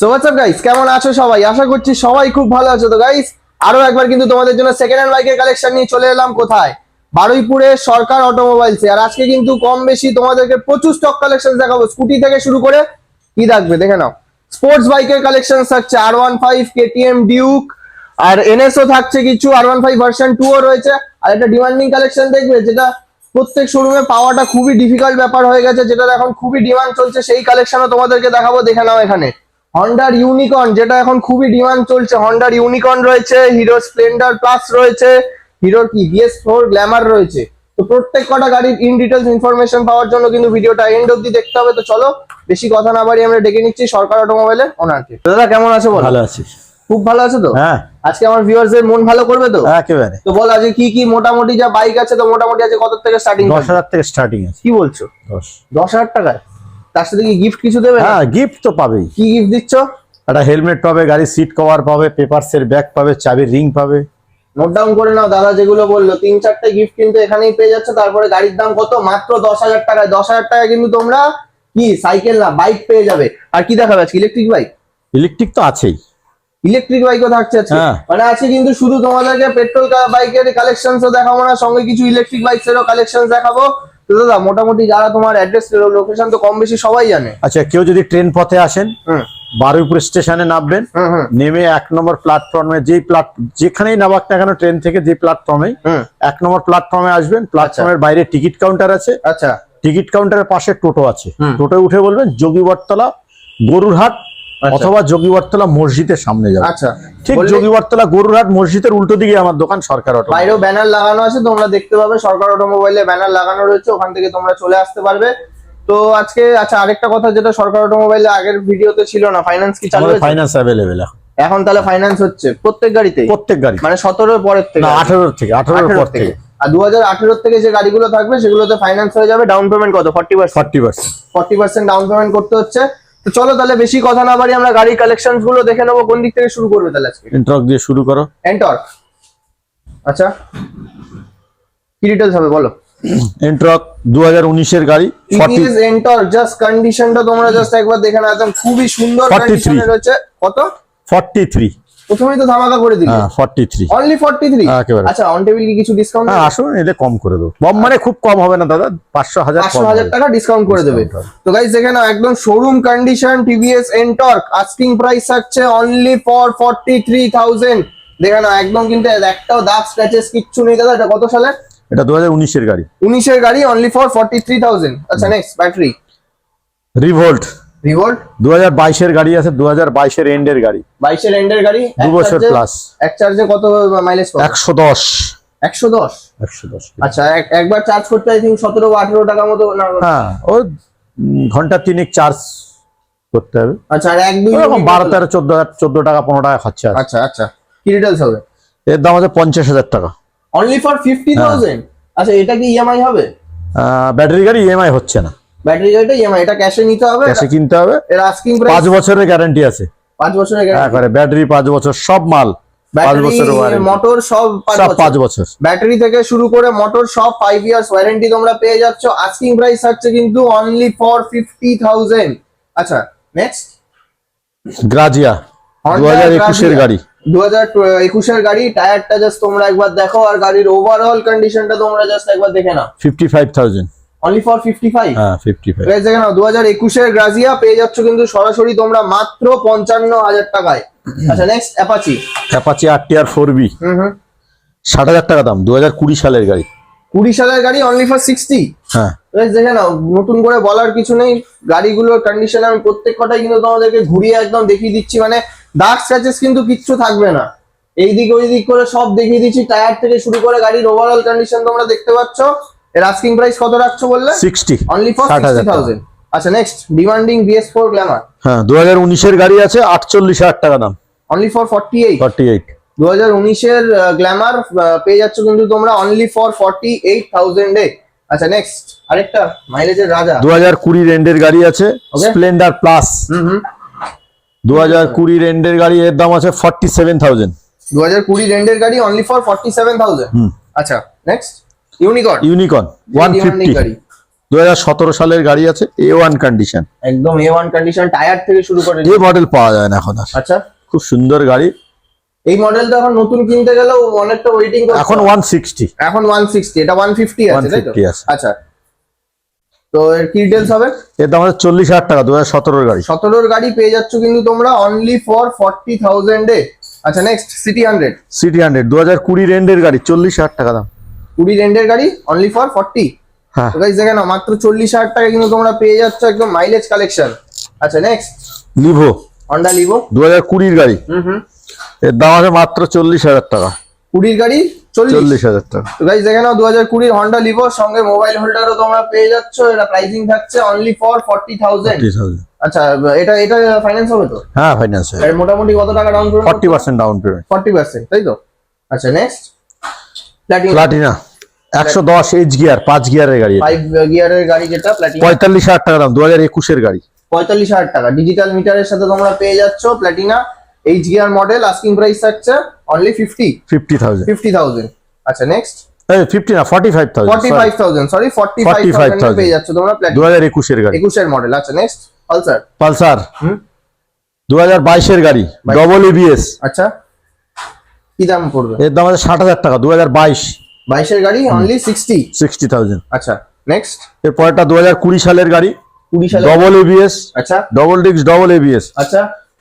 So WhatsApp guys কেমন আছো সবাই? আশা করছি সবাই খুব ভালো আছো। তো গাইস আরও একবার কিন্তু তোমাদের জন্য সেকেন্ড হ্যান্ড বাইকের কালেকশন নিয়ে চলে এলাম কোথায়? বারুইপুরে সরকার অটোমোবাইলস আর আজকে কিন্তু কম বেশি তোমাদেরকে প্রচুর স্টক কালেকশন দেখাবো। স্কুটি থেকে শুরু করে কি থাকবে, দেখে নাও। স্পোর্টস বাইকের কালেকশন থাকছে R one five KTM Duke আর এনএসও থাকছে কিছু R one five version two ও রয়েছে। আর একটা ডিমান্ডিং কালেকশন দেখবে, যেটা প্রত্যেক শোরুমে পাওয়াটা খুবই ডিফিকাল্ট ব্যাপার হয়ে গেছে যেটা এখন খুবই ডিমান্ড চলছে, সেই কালেকশনও তোমাদেরকে দেখাবো। দেখে নাও এখানে। হন্ডার ইউনিকর্ন যেটা এখন খুবই ডিমান্ড চলছে। হন্ডার ইউনিকর্ন রয়েছে হিরো স্প্লেন্ডার প্লাস রয়েছে হিরোর কি? বিএস ফোর গ্ল্যামার রয়েছে। তো প্রত্যেক কটা গাড়ির ইন ডিটেলস ইনফরমেশন পাওয়ার জন্য কিন্তু ভিডিওটা এন্ড অব্দি দেখতে হবে। তো চলো বেশি কথা না বাড়ি আমরা ডেকে নিচ্ছি সরকার অটোমোবাইলের ওনারকে দাদা কেমন আছো বলো? ভালো আছিস খুব ভালো আছো তো? হ্যাঁ। আজকে আমার ভিউয়ার্সদের মন ভালো করবে তো? একেবারে। তো বল আজকে কি কি মোটামুটি যা বাইক আছে তো মোটামুটি আছে কত থেকে স্টার্টিং দশ হাজার থেকে স্টার্টিং আছে। কি বলছো? দশ। দশ হাজার টাকায়? তার সাথে কি গিফট কিছু দেবে হ্যাঁ গিফট তো পাবেই। কি গিফট দিচ্ছ? একটা হেলমেট পাবে গাড়ির সিট কভার পাবে পেপারস এর ব্যাগ পাবে চাবির রিং পাবে। নোট ডাউন করে নাও দাদা যেগুলো বলল তিন চারটে গিফট কিন্তু এখানেই পেয়ে যাচ্ছে তারপরে গাড়ির দাম কত? মাত্র দশ হাজার টাকায়। দশ হাজার টাকায় কিন্তু তোমরা কি সাইকেল না বাইক পেয়ে যাবে। আর কি দেখাবে আজকে? ইলেকট্রিক বাইক ইলেকট্রিক তো আছেই। ইলেকট্রিক বাইকও থাকছে আজকে। হ্যাঁ। মানে আছে কিন্তু শুধু তোমাদেরকে পেট্রোল বাইকের কালেকশনস দেখাবো না সঙ্গে কিছু ইলেকট্রিক বাইকসেরও কালেকশন দেখাবো। তো দাদা মোটামুটি যারা তোমার অ্যাড্রেস লোকেশন তো কম বেশি সবাই জানে। আচ্ছা কেউ যদি ট্রেন পথে আসেন বারুইপুর স্টেশনে নামবেন নেমে এক নম্বর প্ল্যাটফর্মে যেই প্লাট যেখানেই নামাক না কেন ট্রেন থেকে যে প্ল্যাটফর্মে এক নম্বর প্ল্যাটফর্মে আসবেন প্ল্যাটফর্মের বাইরে টিকিট কাউন্টার আছে। আচ্ছা। টিকিট কাউন্টারের পাশে টোটো আছে। টোটো উঠে বলবেন যোগীবরতলা গরুরহাট আচ্ছা। অথবা যোগীবরতলা মসজিদের সামনে যাবে। আচ্ছা। ঠিক যোগীবরতলা গরুরহাট মসজিদের উল্টো দিকে আমার দোকান সরকার অটো। বাইরেও ব্যানার লাগানো আছে তোমরা দেখতে পাবে সরকার অটোমোবাইলে ব্যানার লাগানো রয়েছে ওখান থেকে তোমরা চলে আসতে পারবে। তো আজকে আচ্ছা আরেকটা কথা যেটা সরকার অটোমোবাইলে আগের ভিডিওতে ছিল না ফাইন্যান্স কি চালু হয়েছে? ফাইন্যান্স অ্যাভেলেবেল এখন। তাহলে ফাইন্যান্স হচ্ছে প্রত্যেক গাড়িতে প্রত্যেক গাড়ি। মানে সতেরোর পরের থেকে? না আঠারোর থেকে আঠারোর 18 পর থেকে। আর দু হাজার আঠেরোর থেকে যে গাড়িগুলো থাকবে সেগুলোতে ফাইন্যান্স হয়ে যাবে ডাউন পেমেন্ট কত? Forty percent forty percent forty percent down payment করতে হচ্ছে। তো চলো তাহলে বেশি কথা না বাড়ি আমরা গাড়ির কালেকশনগুলো দেখে নেব। কোন দিক থেকে শুরু করবে তাহলে আজকে? এন্টর্ক দিয়ে শুরু করো। এন্টর্ক আচ্ছা। কি ডিটেলস হবে বলো? এন্ট্রক দু হাজার উনিশের গাড়ি ফর্টি টিভিএস এন্টর জাস্ট কন্ডিশনটা তোমরা জাস্ট একবার দেখে নাও। একদম খুবই সুন্দর 43 কন্ডিশনে রয়েছে। কত? ফর্টি থ্রি প্রথমেই তো ধামাকা করে দিলে। হ্যাঁ ফর্টি থ্রি অনলি 43 হ্যাঁ, একেবারে। আচ্ছা অন টেবিল কি কিছু ডিসকাউন্ট হ্যাঁ আসুন এলে কম করে দেবো। কম মানে খুব কম হবে না দাদা। পাঁচশো হাজার পাঁচশো কম হাজার টাকা ডিসকাউন্ট করে দেবে। তো গাইস দেখে নাও একদম showroom condition TVS Ntorq asking price থাকছে only for forty three thousand দেখে নাও একদম কিন্তু একটাও দাগ স্ক্র্যাচেস কিচ্ছু নেই দাদা। এটা কত সালের এটা দু হাজার উনিশের গাড়ি। উনিশের গাড়ি only for forty three thousand আচ্ছা নেক্সট ব্যাটারি রিভোল্ট রিভোল্ট দু হাজার বাইশের গাড়ি আছে এন্ডের গাড়ি। এন্ডের গাড়ি? দু বছর প্লাস এক চার্জে কত মাইলেজ পাবে আচ্ছা এক- একবার চার্জ করতে আই বা টাকা মতো হ্যাঁ ও উম, ঘণ্টা তিনেক চার্জ করতে হবে। আচ্ছা আর এক দুই টাকা পনেরো টাকা খরচা আছে। আচ্ছা আচ্ছা। কি হবে? এর দাম আছে পঞ্চাশ হাজার টাকা। অনলি ফর ফিফটি থাউজেন্ড আচ্ছা এটা কি ইএমআই হবে? ব্যাটারি গাড়ি ইএমআই হচ্ছে না। ব্যাটারি গাড়িটা ইএমআই এটা ক্যাশে নিতে হবে। ক্যাশে কিনতে হবে। এর আস্কিং প্রাইস পাঁচ বছরের গ্যারান্টি আছে। পাঁচ বছরের গ্যারান্টি একবারে ব্যাটারি পাঁচ বছর সব মাল পাঁচ বছরের ওয়ারেন্টি মোটর সব পাঁচ বছর। ব্যাটারি থেকে শুরু করে মোটর সব ফাইভ ইয়ার্স ওয়ারেন্টি তোমরা পেয়ে যাচ্ছ। আস্কিং প্রাইস থাকছে কিন্তু অনলি ফর ফিফটি থাউজেন্ড আচ্ছা নেক্সট গ্রাজিয়া দু হাজার একুশের গাড়ি। দু হাজার একুশের গাড়ি টায়ারটা জাস্ট তোমরা একবার দেখো আর গাড়ির ওভারঅল কন্ডিশনটা তোমরা জাস্ট একবার দেখে নাও। Fifty five thousand only for হ্যাঁ গ্রাজিয়া পেয়ে যাচ্ছ কিন্তু সরাসরি তোমরা মাত্র পঞ্চান্ন হাজার টাকায়। আচ্ছা নেক্সট অ্যাপাচি অ্যাপাচি হুম টাকা দাম দু হাজার কুড়ি সালের গাড়ি। কুড়ি সালের গাড়ি অনলি ফর হ্যাঁ। নতুন করে বলার কিছু নেই। গাড়িগুলোর কন্ডিশন আমি প্রত্যেক কটাই কিন্তু তোমাদেরকে ঘুরিয়ে একদম দেখিয়ে দিচ্ছি মানে ডার্ক স্ক্র্যাচেস কিন্তু কিচ্ছু থাকবে না। এই দিক ওই দিক করে সব দেখিয়ে দিচ্ছি টায়ার থেকে শুরু করে গাড়ির ওভারঅল কন্ডিশন তোমরা দেখতে পাচ্ছ। এর আস্কিং প্রাইস কত রাখছো বললে? সিক্সটি অনলি ফর ষাট হাজার সিক্সটি টাকা। থাউজেন্ড আচ্ছা next demanding BS four Glamour হ্যাঁ দু হাজার উনিশের গাড়ি আছে আটচল্লিশ হাজার টাকা দাম। Only for forty eight forty eight দু উনিশের গ্ল্যামার পেয়ে যাচ্ছ কিন্তু তোমরা অনলি ফর ফর্টি এইট থাউজেন্ডে আচ্ছা নেক্সট আরেকটা মাইলেজের রাজা। দু হাজার কুড়ি রেন্ডের গাড়ি আছে. Splendor plus hmm hmm. দু হাজার কুড়ি রেন্ডের গাড়ি এর দাম আছে ফর্টি সেভেন থাউজেন্ড দু হাজার কুড়ি রেন্ডের গাড়ি only for forty seven thousand hmm. আচ্ছা next Unicorn Unicorn one fifty দু সালের গাড়ি আছে এ ওয়ান কন্ডিশন একদম এ ওয়ান কন্ডিশন টায়ার থেকে শুরু করে যে মডেল পাওয়া যায় না এখন আর। আচ্ছা। খুব সুন্দর গাড়ি। এই মডেলটা এখন নতুন কিনতে গেলেও অনেকটা ওয়েটিং এখন ওয়ান সিক্সটি এখন ওয়ান সিক্সটি এটা ওয়ান ফিফটি আছে তাই তো? 150 আছে। আচ্ছা। তো এর কি ডিটেলস হবে? এর দাম হচ্ছে চল্লিশ হাজার টাকা দু হাজার সতেরোর গাড়ি। সতেরোর গাড়ি পেয়ে যাচ্ছ কিন্তু তোমরা অনলি ফর ফর্টি থাউজেন্ডে আচ্ছা next CT hundred CT hundred দু হাজার কুড়ি রেন্ডের গাড়ি চল্লিশ হাজার টাকা দাম। কুড়ি রেন্ডের গাড়ি অনলি ফর ফর্টি হ্যাঁ। দেখে নাও মাত্র চল্লিশ হাজার টাকা কিন্তু তোমরা পেয়ে যাচ্ছ একদম মাইলেজ কালেকশন আচ্ছা নেক্সট লিভো। হন্ডা লিভো দু হাজার কুড়ির গাড়ি। হুম হুম। এর দাম আছে মাত্র চল্লিশ হাজার টাকা। কুড়ির গাড়ি চল্লিশ। হাজার টাকা। তো গাইস দেখে নাও দু হাজার কুড়ির হন্ডা লিভো সঙ্গে মোবাইল হোল্ডারও তোমরা পেয়ে যাচ্ছ। এটা প্রাইসিং থাকছে অনলি ফর ফর্টি থাউজেন্ড 40,000 আচ্ছা এটা এটা ফাইন্যান্স হবে তো? হ্যাঁ ফাইন্যান্স এর মোটামুটি কত টাকা down payment forty percent down payment forty percent তাই তো? আচ্ছা নেক্সট প্লাটিনা একশো দশ এইচ গিয়ার পাঁচ গিয়ারের গাড়ি। ফাইভ গিয়ারের গাড়ি যেটা পঁয়তাল্লিশ হাজার টাকা দাম দু হাজার একুশের গাড়ি। পঁয়তাল্লিশ হাজার টাকা। ডিজিটাল মিটারের সাথে তোমরা পেয়ে যাচ্ছ Platina H gear model asking price থাকছে only fifty fifty thousand fifty thousand আচ্ছা নেক্সট ফিফটি না forty five forty five thousand thousand sorry forty five 45,000 thousand পেয়ে যাচ্ছ তোমরা দু হাজার একুশের গাড়ি। একুশের মডেল আচ্ছা নেক্সট পালসার পালসার দু হাজার বাইশের গাড়ি ডবল এবিএস আচ্ছা। কি দাম পড়বে? এর দাম আছে ষাট হাজার টাকা দু হাজার বাইশ। বাইশের গাড়ি অনলি সিক্সটি সিক্সটি থাউজেন্ড আচ্ছা নেক্সট এর পরেরটা দু হাজার কুড়ি সালের গাড়ি। কুড়ি সালে ডবল এবিএস আচ্ছা। ডবল ডিক্স ডবল এবিএস আচ্ছা।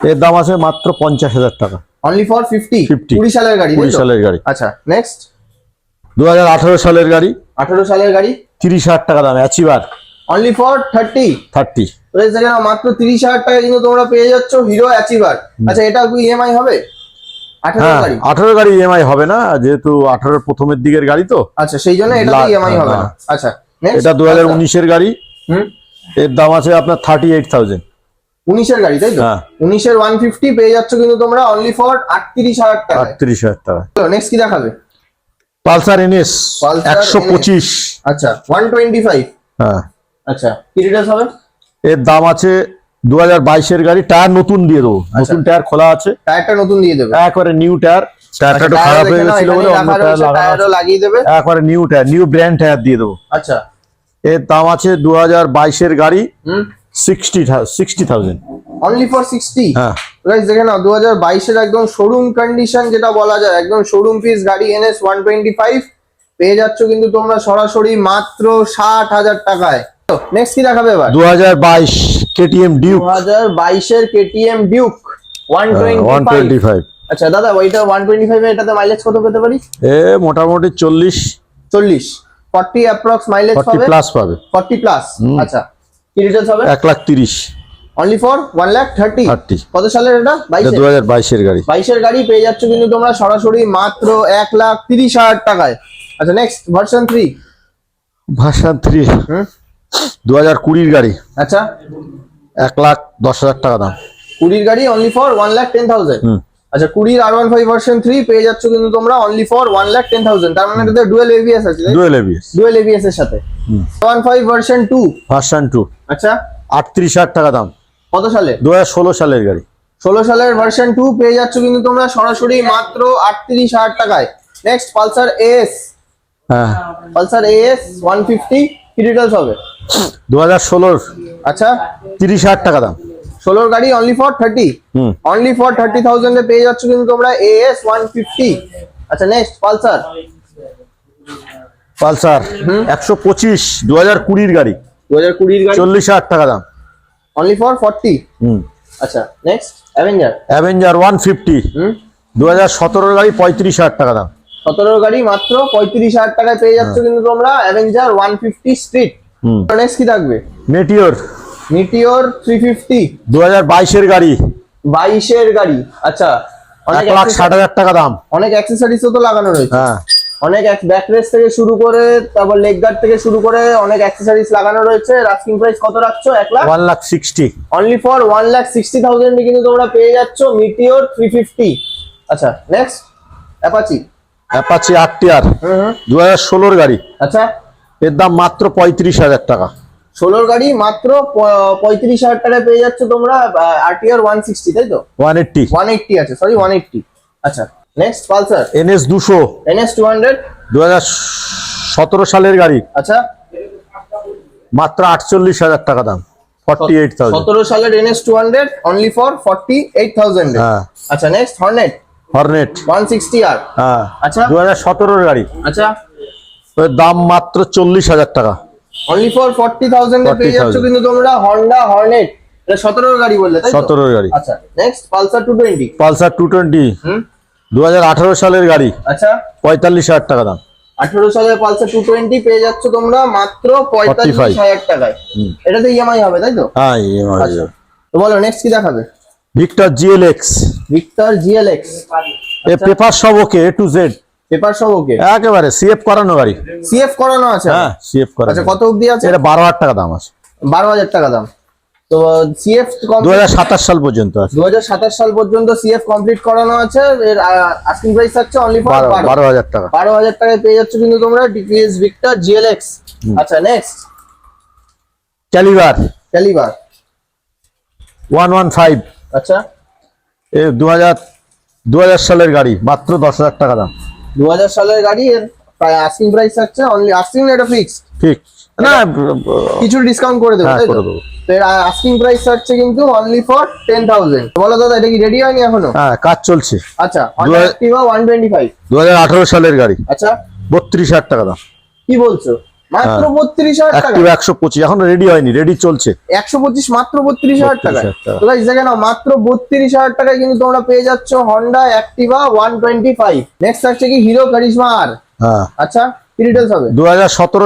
এর দাম আছে মাত্র পঞ্চাশ হাজার টাকা। অনলি ফর ফিফটি 50 কুড়ি সালের গাড়ি কুড়ি? সালের গাড়ি। আচ্ছা নেক্সট দু হাজার আঠারো সালের গাড়ি। আঠারো সালের গাড়ি? তিরিশ হাজার টাকা দাম Achiever only for thirty thirty মাত্র তিরিশ হাজার টাকা কিন্তু তোমরা পেয়ে যাচ্ছ হিরো অ্যাচিভার আচ্ছা এটা কি ইএমআই হবে? আঠারো হ্যাঁ গাড়ি? আঠারো গাড়ি ইএমআই হবে না যেহেতু আঠারোর প্রথমের দিকের গাড়ি তো। আচ্ছা সেই জন্য এটা ইএমআই হবে না। হ্যাঁ। আচ্ছা এটা দু হাজার উনিশের গাড়ি। হুম। এর দাম আছে আপনার থার্টি এইট থাউজেন্ড উনিশের গাড়ি তাই তো? হ্যাঁ। উনিশের ওয়ান ফিফটি পেয়ে যাচ্ছ কিন্তু তোমরা অনলি ফর আটত্রিশ হাজার টাকা আটত্রিশ হাজার টাকা। নেক্সট কি দেখাবে? পালসার এনএস একশো পঁচিশ। আচ্ছা ওয়ান টোয়েন্টি ফাইভ হ্যাঁ। আচ্ছা কি হবে? এর দাম আছে দু হাজার বাইশের গাড়ি টায়ার নতুন দিয়ে দেবো। আচ্ছা। নতুন টায়ার খোলা আছে। টায়ারটা নতুন দিয়ে দেবে। একবারে নিউ টায়ার। টায়ারটা একটু খারাপ হয়ে গেছিল বলে অন্য টায়ার লাগানো লাগিয়ে দেবে। একবারে new tyre new brand tyre দিয়ে দেবো। আচ্ছা। এর দাম আছে দু হাজার বাইশের গাড়ি sixty sixty thousand only for sixty হ্যাঁ। দেখে নাও দু হাজার বাইশের একদম শোরুম কন্ডিশন যেটা বলা যায় একদম শোরুম পিস গাড়ি এনএস ওয়ান টোয়েন্টি ফাইভ পেয়ে যাচ্ছ কিন্তু তোমরা সরাসরি মাত্র ষাট হাজার টাকায়। নেক্সট কি দেখাবে এবার? দু হাজার বাইশ কেটিএম দু ডিউক। হাজার বাইশের KTM Duke one one twenty twenty five আচ্ছা দাদা ওইটা ওয়ান টোয়েন্টি ফাইভ এটাতে মাইলেজ কত পেতে পারি? এ মোটামুটি চল্লিশ। চল্লিশ। ফর্টি অ্যাপ্রক্স মাইলেজ পাবে? প্লাস পাবে। ফর্টি প্লাস আচ্ছা কি ডিটেলস হবে? এক লাখ তিরিশ। Only for one lakh thirty 30 কত সালের এটা? বাইশে দু হাজার বাইশের গাড়ি। বাইশের গাড়ি পেয়ে যাচ্ছ কিন্তু তোমরা সরাসরি মাত্র এক লাখ তিরিশ হাজার টাকায়। আচ্ছা নেক্সট ভার্সন থ্রি ভাষা থ্রি হুম? দু হাজার কুড়ির গাড়ি। আচ্ছা। এক লাখ দশ হাজার টাকা দাম। কুড়ির গাড়ি only for one lakh ten thousand আচ্ছা কুড়ির আর ওয়ান ফাইভ ভার্সন থ্রি পেয়ে যাচ্ছ কিন্তু তোমরা only for one lakh ten thousand তার মানে এটাতে ডুয়েল এভিএস আছে ডুয়েল এবিএস ডুয়েল এভিএস এর সাথে। One five version two version two আচ্ছা। আটত্রিশ হাজার টাকা দাম। কত সালে? দু হাজার ষোলো সালের গাড়ি। ষোলো সালের ভার্সন টু পেয়ে যাচ্ছ কিন্তু তোমরা সরাসরি মাত্র আটত্রিশ হাজার টাকায়। নেক্সট পালসার এস হ্যাঁ। পালসার এস ওয়ান ফিফটি কি ডিটেলস হবে? দু হাজার ষোলোর আচ্ছা। তিরিশ হাজার টাকা দাম। ষোলোর গাড়ি only for thirty only for thirty থাউজেন্ডে পেয়ে যাচ্ছ কিন্তু তোমরা এএস ওয়ান ফিফটি আচ্ছা নেক্সট পালসার। পালসার একশো পঁচিশ দু হাজার কুড়ির গাড়ি। দু হাজার কুড়ির গাড়ি। চল্লিশ হাজার টাকা দাম। অনলি ফর ফর্টি আচ্ছা next Avenger Avenger one fifty দু হাজার সতেরোর গাড়ি পঁয়ত্রিশ হাজার টাকা দাম। সতেরোর গাড়ি মাত্র পঁয়ত্রিশ হাজার টাকায় পেয়ে যাচ্ছ কিন্তু তোমরা Avenger one fifty street next কি থাকবে? মেটিওর মিটিওর থ্রি ফিফটি দু হাজার বাইশের গাড়ি। বাইশের গাড়ি। আচ্ছা অনেক এক লাখ ষাট হাজার টাকা দাম। অনেক অ্যাক্সেসরিজও তো লাগানো রয়েছে। হ্যাঁ। অনেক ব্যাক রেস থেকে শুরু করে তারপর লেগ গার্ড থেকে শুরু করে অনেক অ্যাক্সেসরিজ লাগানো রয়েছে। রাস্কিং প্রাইস কত রাখছো? এক lakh? One lakh sixty. Only for one lakh sixty thousand কিন্তু তোমরা পেয়ে যাচ্ছ মিটিওর থ্রি ফিফটি আচ্ছা next Apache Apache R TR hmm. Hmm দু হাজার ষোলোর গাড়ি। আচ্ছা। এর দাম মাত্র পঁয়ত্রিশ হাজার টাকা। ষোলোর গাড়ি মাত্র পঁয়ত্রিশ হাজার টাকায় পেয়ে যাচ্ছ তোমরা আরটিআর ওয়ান সিক্সটি তাই তো? One eighty. ওয়ান এইটটি আছে সরি ওয়ান এইটটি। আচ্ছা নেক্সট পালসার। এনএস দুশো। NS two hundred. দু হাজার সতেরো সালের গাড়ি। আচ্ছা। মাত্র আটচল্লিশ হাজার টাকা দাম ফর্টি এইট থাউজেন্ড সতেরো সালের NS two hundred only for forty eight thousand আচ্ছা next Hornet. Hornet. One sixty R হ্যাঁ। আচ্ছা। দু হাজার সতেরোর গাড়ি। আচ্ছা। ওর দাম মাত্র চল্লিশ হাজার টাকা। অনলি ফর ফর্টি থাউজেন্ড পেয়ে যাচ্ছ কিন্তু তোমরা হন্ডা হর্নেট এটা সতেরোর গাড়ি বললে তাই তো? সতেরোর গাড়ি। আচ্ছা next Pulsar two twenty Pulsar two twenty hmm. দু হাজার আঠারো সালের গাড়ি। আচ্ছা। পঁয়তাল্লিশ হাজার টাকা দাম। আঠেরো সালের পালসার টু টোয়েন্টি পেয়ে যাচ্ছ তোমরা মাত্র পঁয়তাল্লিশ টাকায়। হুম। এটাতে ইএমআই হবে তাই তো? হ্যাঁ EMI আচ্ছা। তো বলো নেক্সট কি দেখাবে? Victor GLX Victor GLX. এ পেপার সব okay A to Z paper সব ওকে? একেবারে সিএফ করানো গাড়ি। সিএফ করানো আছে? হ্যাঁ সিএফ করানো আচ্ছা কত অবধি আছে? এটা বারো হাজার টাকা দাম আছে। বারো হাজার টাকা দাম। তো সিএফ দু হাজার সাতাশ সাল পর্যন্ত আছে। দু হাজার সাতাশ সাল পর্যন্ত সিএফ কমপ্লিট করানো আছে। এর আস্কিং প্রাইস থাকছে অনলি ফর বারো বারো বারো হাজার টাকা। বারো হাজার টাকায় পেয়ে যাচ্ছ কিন্তু তোমরা ডিপিএস ভিক্টর জিএলএক্স আচ্ছা next Caliber Caliber one one five আচ্ছা। এ দু হাজার সালের গাড়ি মাত্র দশ হাজার টাকা দাম। দু হাজার সালের গাড়ি প্রায় আস্কিং প্রাইস থাকছে অনলি আস্কিং এটা ফিক্স না কিছু ডিসকাউন্ট করে দেবো হ্যাঁ, তাই তো? এর আস্কিং প্রাইস কিন্তু অনলি ফর বলো দাদা এটা কি রেডি হয়নি এখনও? হ্যাঁ কাজ চলছে। আচ্ছা অ্যাক্টিভা সালের গাড়ি। আচ্ছা। বত্রিশ হাজার টাকা দাম। কি বলছো? মাত্র হ্যাঁ। বত্রিশ হাজার টাকা। একশো পঁচিশ এখন রেডি হয়নি রেডি চলছে। একশো পঁচিশ মাত্র বত্রিশ হাজার টাকা। তো দেখে নাও মাত্র বত্রিশ হাজার টাকায় কিন্তু তোমরা পেয়ে যাচ্ছ Honda Activa one twenty five next থাকছে কি হিরো কারিশমা আর আচ্ছা ডিটেলস হবে?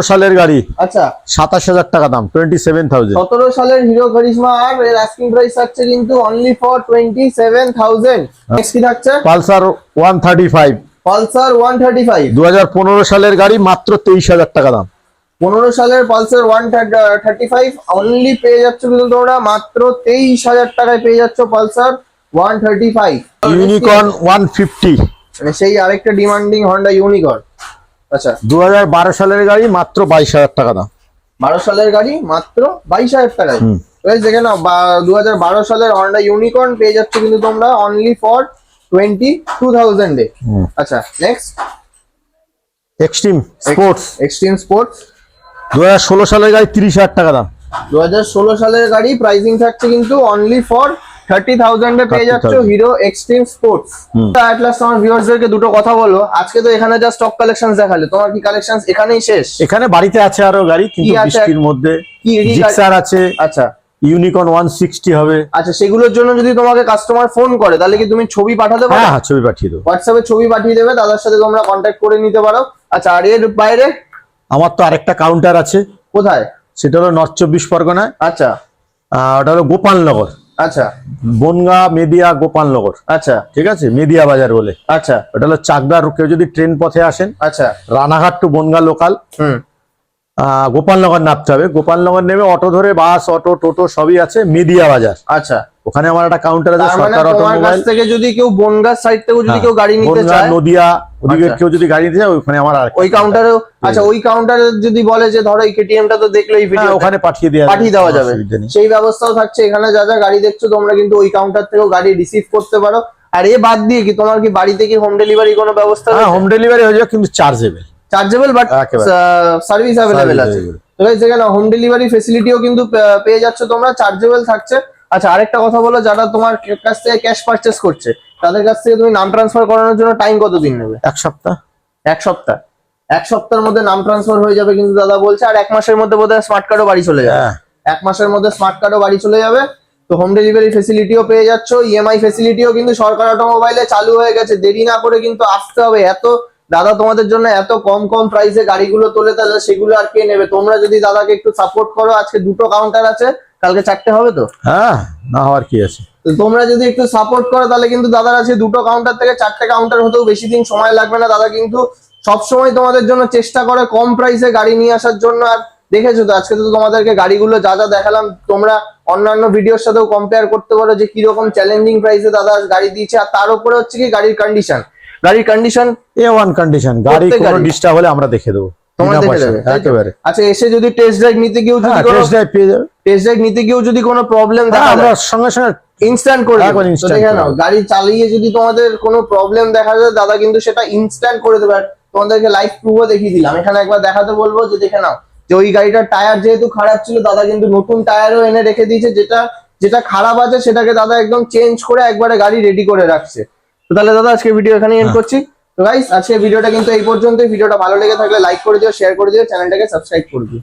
সালের গাড়ি। আচ্ছা। সাতাশ হাজার টাকা দাম টোয়েন্টি সেভেন থাউজেন্ড সতেরো সালের হিরো কারিশমা আর এর আস্কিং প্রাইস থাকছে কিন্তু only for twenty seven thousand next কি থাকছে? Pulsar one thirty five Pulsar one thirty five দু হাজার পনেরো সালের গাড়ি মাত্র তেইশ হাজার টাকা দাম। পনেরো সালের Pulsar one thirty five only পেয়ে যাচ্ছ কিন্তু তোমরা মাত্র তেইশ হাজার টাকায় পেয়ে যাচ্ছ Pulsar one thirty five Unicorn one fifty মানে সেই আরেকটা ডিমান্ডিং হন্ডা ইউনিকর্ন আচ্ছা। দু হাজার বারো সালের গাড়ি মাত্র বাইশ হাজার টাকা দাম। বারো সালের গাড়ি মাত্র বাইশ হাজার টাকায়। দেখে নাও দু হাজার বারো সালের হন্ডা ইউনিকর্ন পেয়ে যাচ্ছ কিন্তু তোমরা অনলি ফর টোয়েন্টি টু থাউজেন্ডে আচ্ছা next Xtreme Sports Xtreme Sports দু হাজার ষোলো সালের গাড়ি তিরিশ হাজার টাকা দাম। দু হাজার ষোলো সালের গাড়ি প্রাইসিং থাকছে কিন্তু অনলি ফর থার্টি থাউজেন্ডে পেয়ে যাচ্ছ হিরো এক্সট্রিম স্পোর্টস হুম। অ্যাট লাস্ট ভিউয়ার্সদেরকে দুটো কথা বলো। আজকে তো এখানে যা স্টক কালেকশন দেখালে। তোমার কি কালেকশন এখানেই শেষ? এখানে বাড়িতে আছে আরও গাড়ি কিন্তু? বৃষ্টির মধ্যে? জিক্সার আছে। আচ্ছা। ইউনিকর্ন ওয়ান সিক্সটি হবে। আচ্ছা সেগুলোর জন্য যদি তোমাকে কাস্টমার ফোন করে তাহলে কি তুমি ছবি পাঠাতে পারো? হ্যাঁ হ্যাঁ ছবি পাঠিয়ে দেবো। হোয়াটসঅ্যাপে ছবি পাঠিয়ে দেবে দাদার সাথে তোমরা কন্ট্যাক্ট করে নিতে পারো। আচ্ছা আর এর বাইরে আমার তো আরেকটা কাউন্টার আছে। কোথায়? সেটা হলো নর্থ চব্বিশ পরগনায়। আচ্ছা। ওটা হলো গোপালনগর। আচ্ছা। বনগা মেদিয়া গোপালনগর। আচ্ছা। ঠিক আছে? মেদিয়া বাজার বলে। আচ্ছা। ওটা হলো চাকদার কেউ যদি ট্রেন পথে আসেন আচ্ছা। রানাঘাট টু বনগা লোকাল হুম। গোপালনগর নামতে হবে। গোপালনগর নেমে অটো ধরে বাস অটো টোটো সবই আছে মিডিয়া বাজার। আচ্ছা। ওখানে আমার একটা কাউন্টার আছে মানে সরকার তোমার কাছ অটোমোবাইল থেকে যদি কেউ বনগাঁ সাইড থেকে যদি কেউ গাড়ি নিতে চায় নদিয়া ওদিকে আচ্ছা। কেউ যদি গাড়ি নিতে চায় ওখানে আমার ওই কাউন্টারে আচ্ছা ওই কাউন্টারে যদি বলে যে ধরো এই কেটিএমটা তো দেখল এই ভিডিও ওখানে পাঠিয়ে দেওয়া পাঠিয়ে দেওয়া যাবে। সেই ব্যবস্থাও থাকছে এখানে যা যা গাড়ি দেখছ তোমরা কিন্তু ওই কাউন্টার থেকেও গাড়ি রিসিভ করতে পারো। আর এ বাদ দিয়ে কি তোমার কি বাড়িতে কি হোম ডেলিভারি কোনো ব্যবস্থা হ্যাঁ হোম ডেলিভারি হয়ে যাবে কিন্তু chargeable chargeable but. Service available আছে। তো হোম ডেলিভারি ফেসিলিটিও কিন্তু পেয়ে যাচ্ছ তোমরা চার্জেবল থাকছে। আচ্ছা আরেকটা কথা বলো যারা তোমার কাছ থেকে ক্যাশ পারচেস করছে তাদের কাছ থেকে তুমি নাম ট্রান্সফার করানোর জন্য টাইম কতদিন নেবে? এক সপ্তাহ। এক সপ্তাহ। এক সপ্তাহের মধ্যে নাম ট্রান্সফার হয়ে যাবে কিন্তু দাদা বলছে আর এক মাসের মধ্যে বোধহয় স্মার্ট কার্ডও বাড়ি চলে যাবে। হ্যাঁ। এক মাসের মধ্যে স্মার্ট কার্ডও বাড়ি চলে যাবে। তো হোম ডেলিভারি ফেসিলিটিও পেয়ে যাচ্ছ ইএমআই ফেসিলিটিও কিন্তু সরকার অটোমোবাইলে চালু হয়ে গেছে। দেরি না করে কিন্তু আসতে হবে। এত দাদা তোমাদের জন্য এত কম কম প্রাইসে গাড়িগুলো তোলে তাহলে সেগুলো আর কে নেবে? তোমরা যদি দাদাকে একটু সাপোর্ট করো আজকে দুটো কাউন্টার আছে কালকে চারটে হবে তো? হ্যাঁ না হওয়ার কি আছে? তোমরা যদি একটু সাপোর্ট করো তাহলে কিন্তু দাদার আছে দুটো কাউন্টার থেকে চারটে কাউন্টার হতেও বেশি দিন সময় লাগবে না। দাদা কিন্তু সবসময় তোমাদের জন্য চেষ্টা করে কম প্রাইসে গাড়ি নিয়ে আসার জন্য। আর দেখেছ তো আজকে তো তোমাদেরকে গাড়িগুলো যা যা দেখালাম তোমরা অন্যান্য ভিডিওর সাথেও কম্পেয়ার করতে পারো যে কীরকম চ্যালেঞ্জিং প্রাইসে দাদা গাড়ি দিয়েছে। আর তার উপরে হচ্ছে কি গাড়ির কন্ডিশন গাড়ির কন্ডিশন এ ওয়ান কন্ডিশন গাড়ি কোনো। ডিস্টার্ব হলে আমরা দেখে দেবো? একেবারে। আচ্ছা এসে যদি টেস্ট ড্রাইভ নিতে গিয়েও যদি হ্যাঁ টেস্ট ড্রাইভ পেয়ে যাবে। টেস্ট ড্রাইভ নিতে গিয়েও যদি কোনো প্রবলেম হ্যাঁ, দেখা আমরা সঙ্গে সঙ্গে ইনস্ট্যান্ট করে দেবে। দেখে নাও গাড়ি চালিয়ে যদি তোমাদের কোনো প্রবলেম দেখা যায় দাদা কিন্তু সেটা ইনস্ট্যান্ট করে দেবে। তোমাদেরকে লাইভ প্রুফও দেখিয়ে দিলাম। এখানে একবার দেখাতে বলব যে দেখে নাও যে ওই গাড়িটার টায়ার যেহেতু খারাপ ছিল দাদা কিন্তু নতুন টায়ারও এনে রেখে দিয়েছে যেটা যেটা খারাপ আছে সেটাকে দাদা একদম চেঞ্জ করে একবারে গাড়ি রেডি করে রাখছে। তাহলে দাদা আজকে ভিডিও এখানে এন্ড। করছি। তো গাইস আজকে ভিডিওটা কিন্তু এই পর্যন্তই। ভিডিওটা ভালো লেগে থাকলে লাইক করে দিও শেয়ার করে দিও চ্যানেলটাকে সাবস্ক্রাইব করে দিও।